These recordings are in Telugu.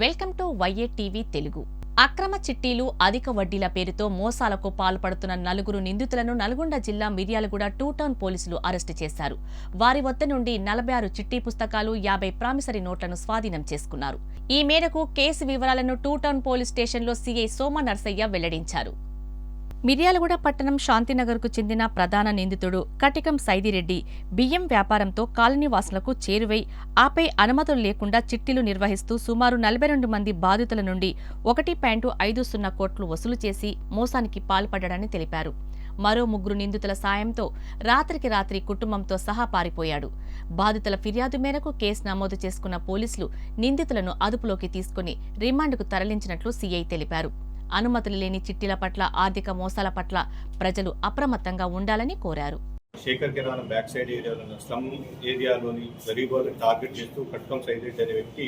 Welcome to Y A TV Telugu. అక్రమ చిట్టీలు అధిక వడ్డీల పేరుతో మోసాలకు పాల్పడుతున్న నలుగురు నిందితులను నల్గొండ జిల్లా మిర్యాలగూడ టూ టౌన్ పోలీసులు అరెస్టు చేశారు. వారి వద్ద నుండి నలభై ఆరు చిట్టి పుస్తకాలు యాభై ప్రామిసరీ నోట్లను స్వాధీనం చేసుకున్నారు. ఈ మేరకు కేసు వివరాలను టూ టౌన్ పోలీస్ స్టేషన్లో సీఐ సోమ నర్సయ్య వెల్లడించారు. మిర్యాలగూడ పట్టణం శాంతినగర్కు చెందిన ప్రధాన నిందితుడు కటికం సైదిరెడ్డి బియ్యం వ్యాపారంతో కాలనీవాసులకు చేరువై ఆపై అనుమతులు లేకుండా చిట్టీలు నిర్వహిస్తూ సుమారు నలభై రెండు మంది బాధితుల నుండి ఒకటి పాయింట్ ఐదు సున్నా కోట్లు వసూలు చేసి మోసానికి పాల్పడ్డాడని తెలిపారు. మరో ముగ్గురు నిందితుల సాయంతో రాత్రికి రాత్రి కుటుంబంతో సహా పారిపోయాడు. బాధితుల ఫిర్యాదు మేరకు కేసు నమోదు చేసుకున్న పోలీసులు నిందితులను అదుపులోకి తీసుకుని రిమాండ్కు తరలించినట్లు సీఐ తెలిపారు. అనుమతులు లేని చిట్టీల పట్ల ఆర్థిక మోసాల పట్ల ప్రజలు అప్రమత్తంగా ఉండాలని కోరారు. శేఖర్ కిరాణం బ్యాక్ సైడ్ ఏరియాలో స్లమ్ ఏరియాలోని గరీబ్ వాళ్ళని టార్గెట్ చేస్తూ కట్కం సైదెట్ అనే వ్యక్తి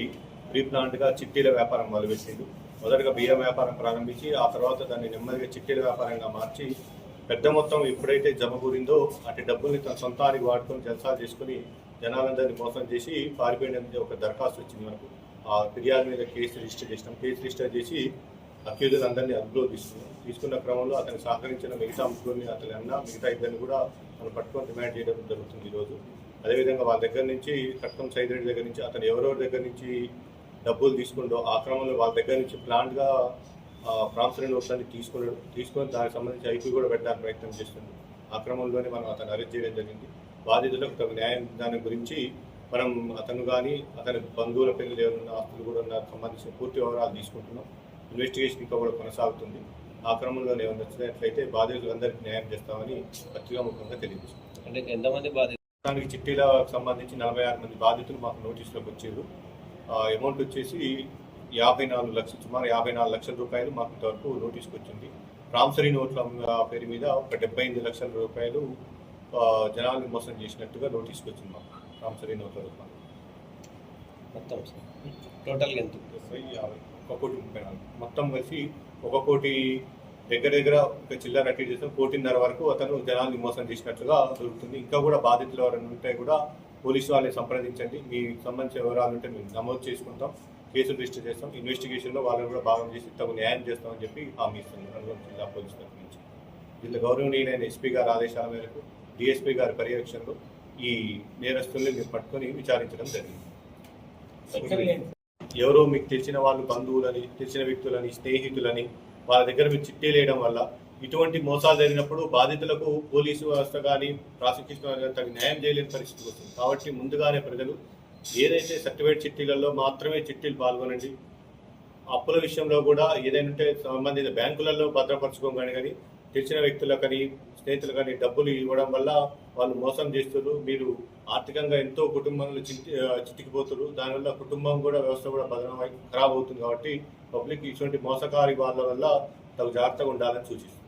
ప్రీప్లాంట్గా చిట్టీల వ్యాపారం మొదలుపెట్టిండు. మొదటగా బియ్యం వ్యాపారం ప్రారంభించి ఆ తర్వాత దాన్ని నెమ్మదిగా చిట్టీల వ్యాపారంగా మార్చి పెద్ద మొత్తం ఎప్పుడైతే జమకూరిందో అటు డబ్బుల్ని తన సొంతానికి వాడుకొని జల్సాలు చేసుకుని జనాలందరినీ మోసం చేసి పారిపోయిన ఒక దరఖాస్తు వచ్చింది మనకు. ఆ ఫిర్యాదు మీద కేసు రిజిస్టర్ చేసినాం. కేసు రిజిస్టర్ చేసి అక్యూజులు అందరినీ అదుపులో తీసుకున్నాం తీసుకున్న క్రమంలో అతను సహకరించిన మిగతా ముగ్గురిని అతని అన్న మిగతా ఇద్దరిని కూడా మనం పట్టుకొని డిమాండ్ చేయడం జరుగుతుంది ఈరోజు. అదేవిధంగా వాళ్ళ దగ్గర నుంచి కట్కం సైదరెడ్డి దగ్గర నుంచి అతను ఎవరెవరి దగ్గర నుంచి డబ్బులు తీసుకుంటో ఆ క్రమంలో వాళ్ళ దగ్గర నుంచి ప్లాంట్గా ప్రాంసరీ నోట్లన్నీ తీసుకున్నాడు తీసుకొని దానికి సంబంధించి ఐపీ కూడా పెట్టడానికి ప్రయత్నం చేస్తుంది. ఆ క్రమంలోనే మనం అతను అరెస్ట్ చేయడం జరిగింది. బాధితులకు తగు న్యాయం దాని గురించి మనం అతను కానీ అతని బంధువుల పేర్లు ఏమైనా ఆస్తులు కూడా ఉన్న సంబంధించిన పూర్తి వివరాలు తీసుకుంటున్నాం. ఇన్వెస్టిగేషన్ ఇంకా కూడా కొనసాగుతుంది. ఆ క్రమంలో ఏమైనా వచ్చినట్లయితే బాధితులందరికీ న్యాయం చేస్తామని పత్రికాముఖంగా తెలియజేస్తున్నాం అంటే ఎంతమంది బాధితులు దానికి చిట్టీలకు సంబంధించి నలభై ఆరు మంది బాధితులు మాకు నోటీసులోకి వచ్చారు. అమౌంట్ వచ్చేసి యాభై నాలుగు లక్షలు సుమారు యాభై నాలుగు లక్షల రూపాయలు మాకు ఇంతవరకు నోటీస్కి వచ్చింది. రామ్సరీ నోట్ల పేరు మీద ఒక డెబ్బై ఎనిమిది లక్షల రూపాయలు ఆ, జనాల్ని మోసం చేసినట్టుగా నోటీస్కి వచ్చింది మాకు రామ్సరీ నోట్ల రూపాయలు మొత్తం సార్. టోటల్గా ఎంత? ఒక కోటి ముప్పై నాలుగు. మొత్తం కలిసి ఒక కోటి దగ్గర దగ్గర ఒక చిల్లర అట్టి చేస్తే కోటిన్నర వరకు అతను జనాల్ని మోసం చేసినట్లుగా దొరుకుతుంది. ఇంకా కూడా బాధితులు ఎవరైనా ఉంటే కూడా పోలీసు వాళ్ళని సంప్రదించండి. మీకు సంబంధించిన వివరాలు ఉంటే మేము నమోదు చేసుకుంటాం. కేసులు రిజిస్టర్ చేస్తాం. ఇన్వెస్టిగేషన్లో వాళ్ళని కూడా భాగం చేసి తగు న్యాయం చేస్తామని చెప్పి హామీ ఇస్తున్నాం. నల్గొండ జిల్లా పోలీసు తరఫు నుంచి. జిల్లా గౌరవనీయులైన ఎస్పీ గారి ఆదేశాల మేరకు డిఎస్పీ గారి పర్యవేక్షణలో ఈ నేరస్తుల్ని మేము పట్టుకొని విచారించడం జరిగింది. ఎవరో మీకు తెలిసిన వాళ్ళు బంధువులని తెలిసిన వ్యక్తులని స్నేహితులని వాళ్ళ దగ్గర మీరు చిట్టీలేయడం వల్ల ఇటువంటి మోసాలు జరిగినప్పుడు బాధితులకు పోలీసు వ్యవస్థ కానీ ప్రాసిక్యూషన్ కానీ న్యాయం చేయలేని పరిస్థితి వస్తుంది. కాబట్టి ముందుగానే ప్రజలు ఏదైతే సర్టిఫైడ్ చిట్టీలలో మాత్రమే చిట్టీలు పాల్గొనండి. అప్పుల విషయంలో కూడా ఏదైనా ఉంటే సంబంధిత బ్యాంకులలో భద్రపరచుకోగానే కానీ తెలిసిన వ్యక్తులకు కానీ స్నేహితులు కానీ డబ్బులు ఇవ్వడం వల్ల వాళ్ళు మోసం చేస్తారు మీరు ఆర్థికంగా ఎంతో కుటుంబంలో చిట్టి ఆ, చిట్టికిపోతారు దానివల్ల కుటుంబం కూడా వ్యవస్థ కూడా భద్రమై ఖరాబ్ అవుతుంది కాబట్టి పబ్లిక్ ఇటువంటి మోసకారి వాళ్ళ వల్ల తగు జాగ్రత్తగా ఉండాలని సూచిస్తారు